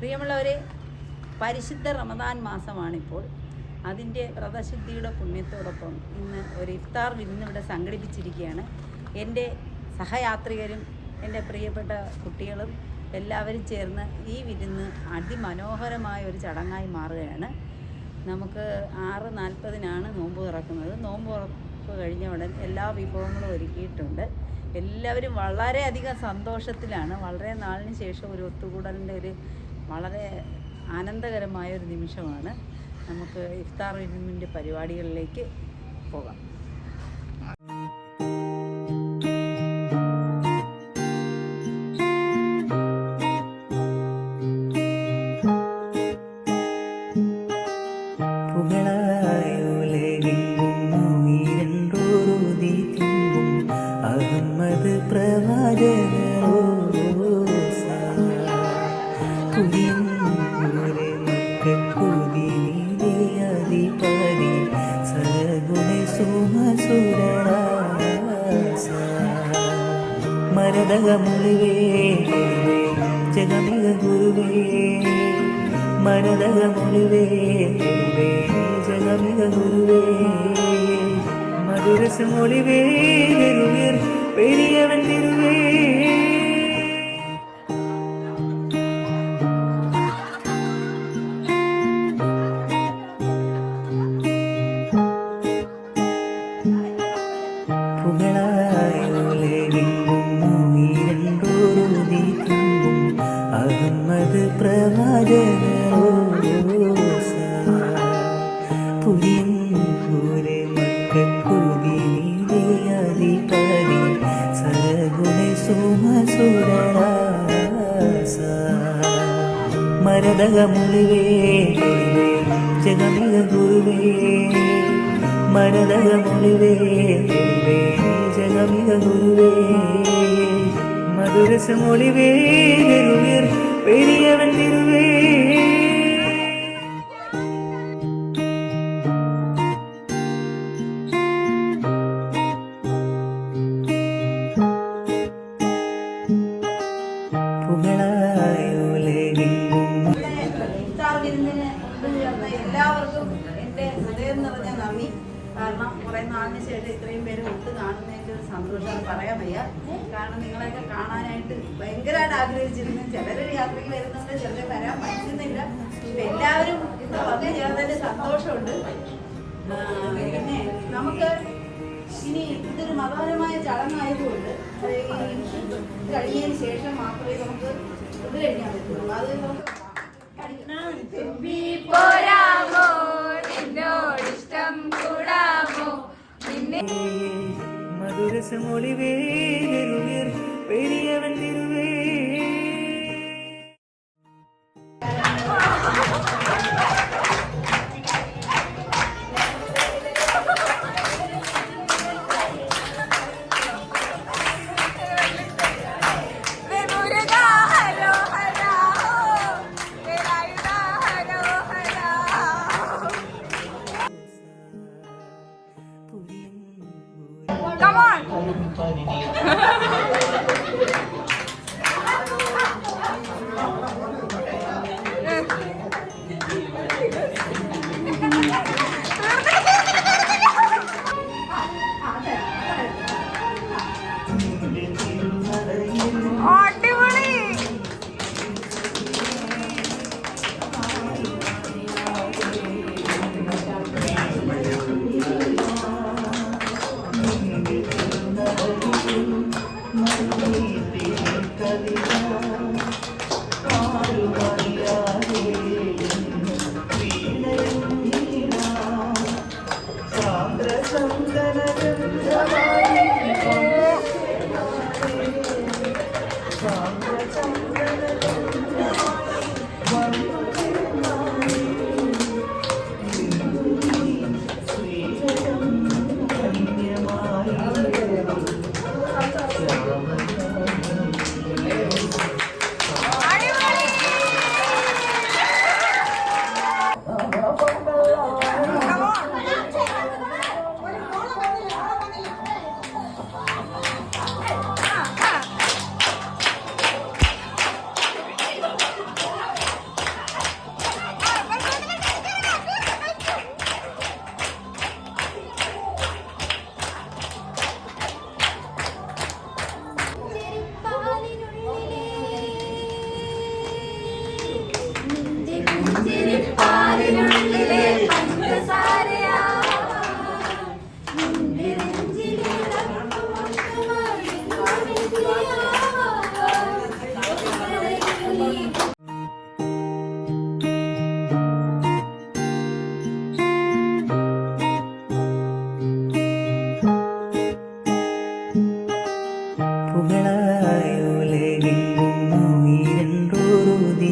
പ്രിയമുള്ളവരെ പരിശുദ്ധ റമദാൻ മാസമാണിപ്പോൾ. അതിന്റെ വ്രതശുദ്ധിയുടെ പുണ്യത്തോടൊപ്പം ഇന്ന് ഒരു ഇഫ്താർ വിരുന്ന് ഇവിടെ സംഘടിപ്പിച്ചിരിക്കുകയാണ്. എന്റെ സഹയാത്രികരും എന്റെ പ്രിയപ്പെട്ട കുട്ടികളും എല്ലാവരും ചേർന്ന് ഈ വിരുന്ന് അതിമനോഹരമായ ഒരു ചടങ്ങായി മാറുകയാണ്. നമുക്ക് ആറ് നാൽപ്പതിനാണ് നോമ്പ് തുറക്കുന്നത്. നോമ്പ് തുറപ്പ് കഴിഞ്ഞ ഉടൻ എല്ലാ വിഭവങ്ങളും ഒരുക്കിയിട്ടുണ്ട്. എല്ലാവരും വളരെയധികം സന്തോഷത്തിലാണ്. വളരെ നാളിന് ശേഷം ഒരു ഒത്തുകൂടലിന്റെ ഒരു വളരെ ആനന്ദകരമായ ഒരു നിമിഷമാണ്. നമുക്ക് ഇഫ്താർ വിരുന്നിന്റെ പരിപാടികളിലേക്ക് പോകാം. പുകളായുലകിങ്ങും മരതകമുളിവേ ജഗമിക ഗുരുവേ മരതകമുളിവേ ഗുരുവേ ജഗമിക ഗുരുവേ മധുരസമൊളിവേ ഗുരുവിർ പെരിയവൻ തിരുവേ. മക്കുതിരിയാതിപതി സരഗുണ സുമസുരാസ മരതകമുളിവേ ജഗമിക ഗുരുവേ മരതകമുളിവേ ജഗമിക ഗുരുവേ മധുരസമൊളിവേ ഗുരുവിർ പെരിയവൻ തിരുവേ. എന്റെ ഹൃദയം നിറഞ്ഞ നന്ദി. കാരണം കുറേ നാളിന് ശേഷം ഇത്രയും പേര് ഒത്ത് കാണുന്നതിന്റെ ഒരു സന്തോഷം പറയാൻ വയ്യ. കാരണം നിങ്ങളെയൊക്കെ കാണാനായിട്ട് ഭയങ്കരമായിട്ട് ആഗ്രഹിച്ചിരുന്നു. ചിലരൊരു യാത്രയ്ക്ക് വരുന്നുണ്ട് ചിലർ വരാൻ പറ്റുന്നില്ല. എല്ലാവരും ഇന്ന് വന്നു ചേർന്നതിന്റെ സന്തോഷമുണ്ട്. പിന്നെ നമുക്ക് ഇനി ഇതൊരു മതപരമായ ചടങ്ങായതുകൊണ്ട് കഴിഞ്ഞതിന് ശേഷം മാത്രമേ നമുക്ക് ഇത് കഴിക്കാൻ പറ്റുള്ളൂ. അത് നമുക്ക് നിന്നെ മധുരസമൊളിവേ ഗുരുവിർ പെരിയവൻ തിരുവേ みたに പുകളായോലെങ്ങും ഉയരണ്ടോരു